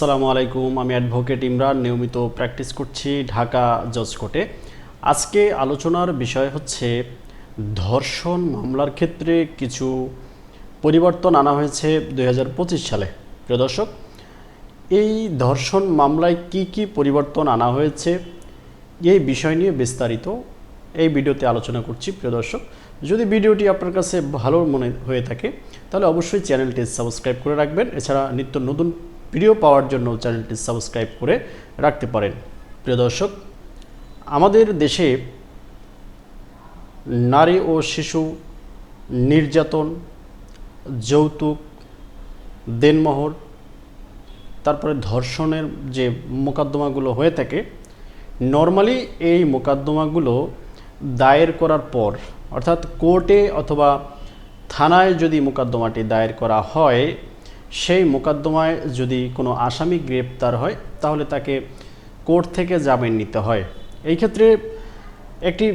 আসসালামু আলাইকুম, আমি অ্যাডভোকেট ইমরান, নিয়মিত প্র্যাকটিস করছি ঢাকা জজ কোর্টে। আজকে আলোচনার বিষয় হচ্ছে, ধর্ষণ মামলার ক্ষেত্রে কিছু পরিবর্তন আনা হয়েছে দু হাজার পঁচিশ সালে। প্রিয় দর্শক, এই ধর্ষণ মামলায় কি কি পরিবর্তন আনা হয়েছে, এই বিষয় নিয়ে বিস্তারিত এই ভিডিওতে আলোচনা করছি। প্রিয় দর্শক, যদি ভিডিওটি আপনার কাছে ভালো মনে হয়ে থাকে, তাহলে অবশ্যই চ্যানেলটি সাবস্ক্রাইব করে রাখবেন। এছাড়া নিত্য নতুন ভিডিও পাওয়ার জন্য চ্যানেলটি সাবস্ক্রাইব করে রাখতে পারেন। প্রিয় দর্শক, আমাদের দেশে নারী ও শিশু নির্যাতন, যৌতুক, দেনমোহর, তারপরে ধর্ষণের যে মোকদ্দমাগুলো হয়ে থাকে, নর্মালি এই মোকদ্দমাগুলো দায়ের করার পর, অর্থাৎ কোর্টে অথবা থানায় যদি মোকদ্দমাটি দায়ের করা হয় সেই মোকদ্দমায় যদি কোনো আসামি গ্রেপ্তার হয়, তাহলে তাকে কোর্ট থেকে জামিন নিতে হয়। এই ক্ষেত্রে একটি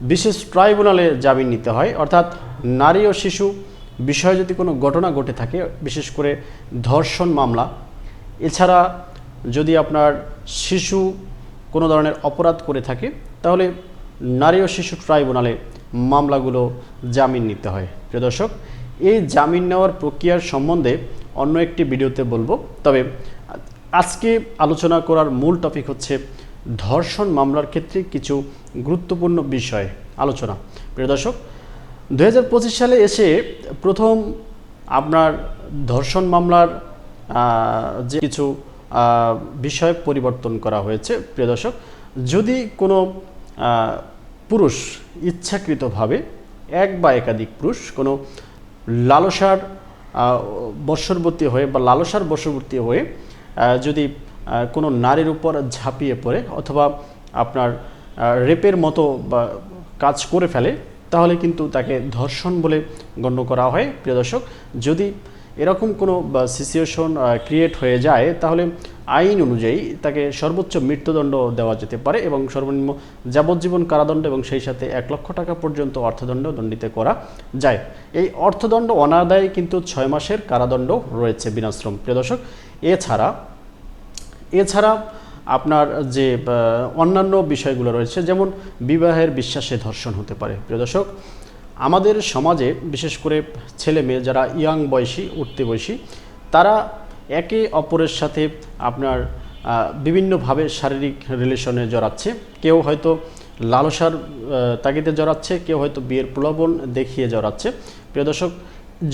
বিশেষ ট্রাইব্যুনালে জামিন নিতে হয়। অর্থাৎ নারী ও শিশু বিষয়ে যদি কোনো ঘটনা ঘটে থাকে, বিশেষ করে ধর্ষণ মামলা, এছাড়া যদি আপনার শিশু কোনো ধরনের অপরাধ করে থাকে, তাহলে নারী ও শিশু ট্রাইব্যুনালে মামলাগুলো জামিন নিতে হয়। প্রিয় দর্শক এই জামিন নেওয়ার প্রক্রিয়ার সম্বন্ধে অন্য একটি ভিডিওতে বলব। তবে আজকে আলোচনা করার মূল টপিক হচ্ছে ধর্ষণ মামলার ক্ষেত্রে কিছু গুরুত্বপূর্ণ বিষয় আলোচনা। প্রিয় দর্শক দু হাজার পঁচিশ সালে এসে প্রথম আপনার ধর্ষণ মামলার যে কিছু বিষয় পরিবর্তন করা হয়েছে। প্রিয় দর্শক, যদি কোনো পুরুষ ইচ্ছাকৃতভাবে, এক বা একাধিক পুরুষ কোনো লালসার বর্ষবর্তী হয়ে বা লালসার বর্ষবর্তী হয়ে যদি কোনো নারীর উপর ঝাঁপিয়ে পড়ে অথবা আপনার রেপের মতো বা কাজ করে ফেলে, তাহলে কিন্তু তাকে ধর্ষণ বলে গণ্য করা হয়। প্রিয় দর্শক, যদি এরকম কোনো সিচুয়েশন ক্রিয়েট হয়ে যায়, তাহলে আইন অনুযায়ী তাকে সর্বোচ্চ মৃত্যুদণ্ড দেওয়া যেতে পারে এবং সর্বনিম্ন যাবজ্জীবন কারাদণ্ড এবং সেই সাথে এক লক্ষ টাকা পর্যন্ত অর্থদণ্ড দণ্ডিত করা যায়। এই অর্থদণ্ড অনাদায়ে কিন্তু ছয় মাসের কারাদণ্ড রয়েছে বিনাশ্রম প্রিয় দর্শক, এছাড়া এছাড়া আপনার যে অন্যান্য বিষয়গুলো রয়েছে, যেমন বিবাহের বিশ্বাসে ধর্ষণ হতে পারে। প্রিয় দর্শক আমাদের সমাজে, বিশেষ করে ছেলে মেয়ে যারা ইয়াং বয়সী, উঠতে বয়সী, তারা একে অপরের সাথে আপনার বিভিন্নভাবে শারীরিক রিলেশনে জড়াচ্ছে। কেউ হয়তো লালসার তাগিদে জড়াচ্ছে, কেউ হয়তো বিয়ের প্রলোভন দেখিয়ে জড়াচ্ছে। প্রিয় দর্শক,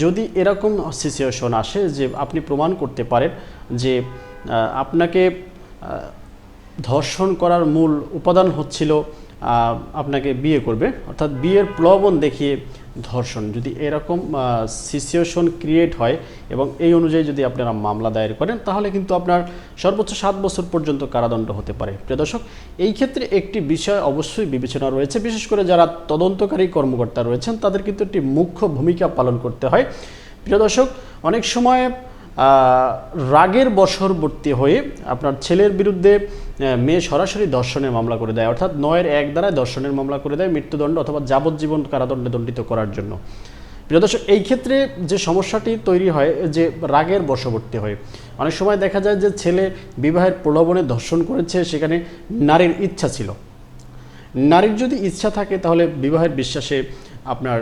যদি এরকম সিচুয়েশন আসে যে আপনি প্রমাণ করতে পারেন যে আপনাকে ধর্ষণ করার মূল উপাদান হচ্ছিল আপনাকে বিয়ে করবে। অর্থাৎ বিয়ের প্লবন দেখিয়ে ধর্ষণ। যদি এরকম সিচুয়েশন ক্রিয়েট হয় এবং এই অনুযায়ী যদি আপনারা মামলা দায়ের করেন, তাহলে কিন্তু আপনার সর্বোচ্চ সাত বছর পর্যন্ত কারাদণ্ড হতে পারে। প্রিয় দর্শক, এই ক্ষেত্রে একটি বিষয় অবশ্যই বিবেচনা রয়েছে। বিশেষ করে যারা তদন্তকারী কর্মকর্তা রয়েছেন, তাদের কিন্তু একটি মুখ্য ভূমিকা পালন করতে হয়। প্রিয় দর্শক, অনেক সময় রাগের বশবর্তী হয়ে আপনার ছেলের বিরুদ্ধে মেয়ে সরাসরি দর্শনের মামলা করে দেয়। অর্থাৎ নয়ের এক দ্বারায় দর্শনের মামলা করে দেয় মৃত্যুদণ্ড অথবা যাবজ্জীবন কারাদণ্ডে দণ্ডিত করার জন্য। প্রিয় দর্শক, এই ক্ষেত্রে যে সমস্যাটি তৈরি হয়, যে রাগের বশবর্তী হয়, অনেক সময় দেখা যায় যে ছেলে বিবাহের প্রলোভনে ধর্ষণ করেছে, সেখানে নারীর ইচ্ছা ছিল। নারীর যদি ইচ্ছা থাকে, তাহলে বিবাহের বিশ্বাসে আপনার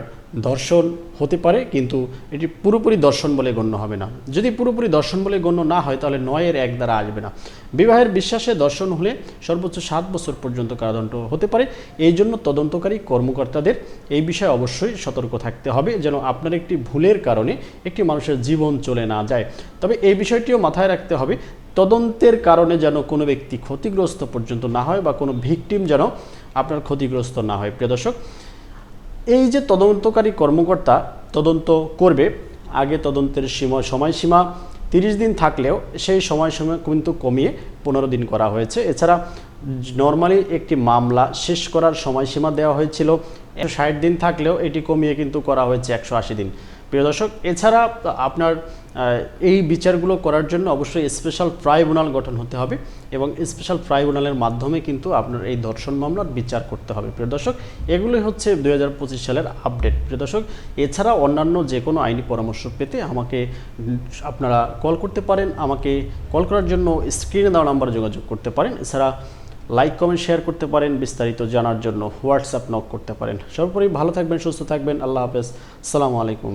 দর্শন হতে পারে, কিন্তু এটি পুরোপুরি দর্শন বলে গণ্য হবে না। যদি পুরোপুরি দর্শন বলে গণ্য না হয়, তাহলে নয়ের এক দ্বারা আসবে না। বিবাহের বিশ্বাসে দর্শন হলে সর্বোচ্চ সাত বছর পর্যন্ত কারাদণ্ড হতে পারে। এই জন্য তদন্তকারী কর্মকর্তাদের এই বিষয়ে অবশ্যই সতর্ক থাকতে হবে, যেন আপনার একটি ভুলের কারণে একটি মানুষের জীবন চলে না যায়। তবে এই বিষয়টিও মাথায় রাখতে হবে, তদন্তের কারণে যেন কোনো ব্যক্তি ক্ষতিগ্রস্ত পর্যন্ত না হয় বা কোনো ভিকটিম যেন আপনার ক্ষতিগ্রস্ত না হয়। প্রিয় দর্শক এই যে তদন্তকারী কর্মকর্তা তদন্ত করবে, আগে তদন্তের সীমা সময়সীমা তিরিশ দিন থাকলেও সেই সময়সীমা কিন্তু কমিয়ে পনেরো দিন করা হয়েছে। এছাড়া নর্মালি একটি মামলা শেষ করার সময়সীমা দেওয়া হয়েছিল। একশো ষাট দিন থাকলেও এটি কমিয়ে কিন্তু করা হয়েছে একশো আশি দিন। প্রিয় দর্শক, এছাড়া, আপনার এই বিচারগুলো করার জন্য অবশ্যই স্পেশাল ট্রাইব্যুনাল গঠন হতে হবে এবং স্পেশাল ট্রাইব্যুনালের মাধ্যমে কিন্তু আপনার এই ধর্ষণ মামলার বিচার করতে হবে। প্রিয় দর্শক, এগুলোই হচ্ছে দু হাজার পঁচিশ সালের আপডেট প্রিয় দর্শক, এছাড়া অন্যান্য যে কোনো আইনি পরামর্শ পেতে আমাকে, আপনারা কল করতে পারেন। আমাকে কল করার জন্য স্ক্রিনে দেওয়া নাম্বারে যোগাযোগ করতে পারেন। এছাড়া লাইক কমেন্ট শেয়ার করতে পারেন। বিস্তারিত জানার জন্য হোয়াটসঅ্যাপ নক করতে পারেন। সর্বোপরি ভালো থাকবেন, সুস্থ থাকবেন। আল্লাহ হাফেজ। আসসালামু আলাইকুম।